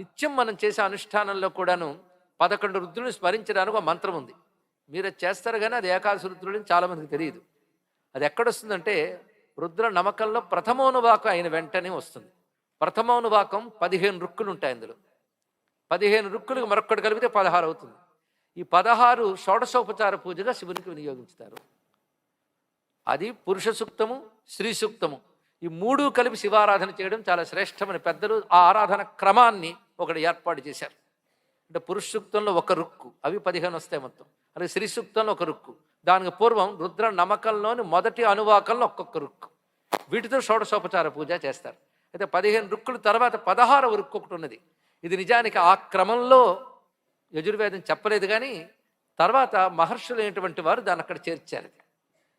నిత్యం మనం చేసే అనుష్ఠానంలో కూడాను పదకొండు రుద్రుని స్మరించడానికి ఒక మంత్రం ఉంది. మీరు చేస్తారు కానీ అది ఏకాదశి రుద్రుడని చాలామందికి తెలియదు. అది ఎక్కడొస్తుందంటే రుద్ర నమ్మకంలో ప్రథమోనువాకం అయిన వెంటనే వస్తుంది. ప్రథమోనువాకం పదిహేను రుక్కులు ఉంటాయి అందులో. పదిహేను రుక్కులకు మరొక్కటి కలిపితే పదహారు అవుతుంది. ఈ పదహారు షోడశోపచార పూజగా శివునికి వినియోగించుతారు. అది పురుష సూక్తము స్త్రీ సూక్తము. ఈ మూడు కలిపి శివారాధన చేయడం చాలా శ్రేష్టమైన పెద్దలు ఆ ఆరాధన క్రమాన్ని ఒకటి ఏర్పాటు చేశారు. అంటే పురుష సూక్తంలో ఒక రుక్కు అవి పదిహేను వస్తాయి మొత్తం. అలాగే స్త్రీ సూక్తంలో ఒక రుక్కు. దానికి పూర్వం రుద్ర నమ్మకంలోని మొదటి అనువాకంలో ఒక్కొక్క రుక్కు. వీటితో షోడశోపచార పూజ చేస్తారు. అయితే పదిహేను రుక్కుల తర్వాత పదహారవ రుక్కు ఒకటి ఉన్నది. ఇది నిజానికి ఆ క్రమంలో యజుర్వేదం చెప్పలేదు కానీ తర్వాత మహర్షులు వారు దాన్ని అక్కడ చేర్చారు.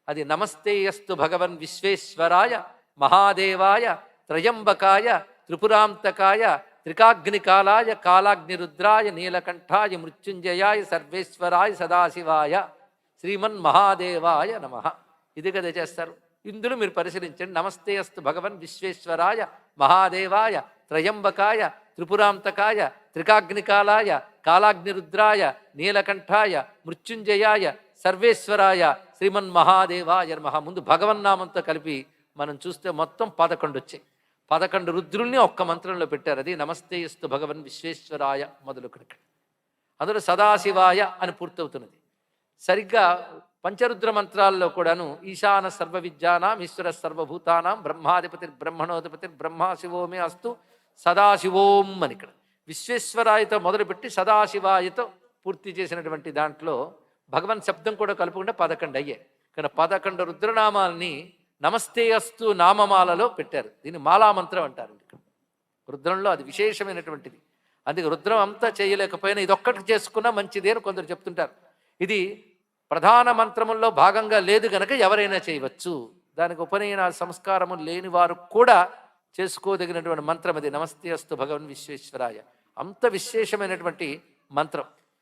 అది నమస్తేయస్తు భగవన్ విశ్వేశ్వరాయ మహాదేవాయ త్రయంబకాయ త్రిపురాంతకాయ త్రికాగ్నికాలాయ కాలాగ్నిరుద్రాయ నీలకంఠాయ మృత్యుంజయాయ సర్వేశ్వరాయ సదాశివాయ శ్రీమన్ మహాదేవాయ నమ. ఇది కదా చేస్తారు. ఇందులో మీరు పరిశీలించండి. నమస్తే అస్తు భగవన్ విశ్వేశ్వరాయ మహాదేవాయ త్రయంబకాయ త్రిపురాంతకాయ త్రికాగ్నికాలాయ కాలాగ్నిరుద్రాయ నీలకంఠాయ మృత్యుంజయాయ సర్వేశ్వరాయ శ్రీమన్ మహాదేవాయ నమ. ముందు భగవన్నామంతో కలిపి మనం చూస్తే మొత్తం పదకొండు వచ్చాయి పదకొండు రుద్రుల్ని ఒక్క మంత్రంలో పెట్టారు. అది నమస్తే ఇస్తు భగవన్ విశ్వేశ్వరాయ మొదలుకొనక. అందులో సదాశివాయ అని పూర్తవుతున్నది. సరిగ్గా పంచరుద్ర మంత్రాల్లో కూడాను ఈశాన సర్వ విద్యానాం ఈశ్వర సర్వభూతానాం బ్రహ్మాధిపతి బ్రహ్మణోధిపతి బ్రహ్మాశివోమే అస్తు సదాశివోం అని ఇక్కడ. విశ్వేశ్వరాయతో మొదలుపెట్టి సదాశివాయతో పూర్తి చేసినటువంటి దాంట్లో భగవన్ శబ్దం కూడా కలుపుకుంటే పదకొండు అయ్యాయి కానీ పదకొండు రుద్రనామాల్ని నమస్తే అస్తు నామమాలలో పెట్టారు. దీన్ని మాలామంత్రం అంటారు ఇక్కడ రుద్రంలో అది విశేషమైనటువంటిది. అందుకే రుద్రం అంతా చేయలేకపోయినా ఇది ఒక్కటి చేసుకున్నా మంచిది అని కొందరు చెప్తుంటారు. ఇది ప్రధాన మంత్రముల్లో భాగంగా లేదు గనక ఎవరైనా చేయవచ్చు. దానికి ఉపనయన సంస్కారము లేని వారు కూడా చేసుకోదగినటువంటి మంత్రం అది. నమస్తే అస్తు భగవన్ విశ్వేశ్వరాయ. అంత విశేషమైనటువంటి మంత్రం.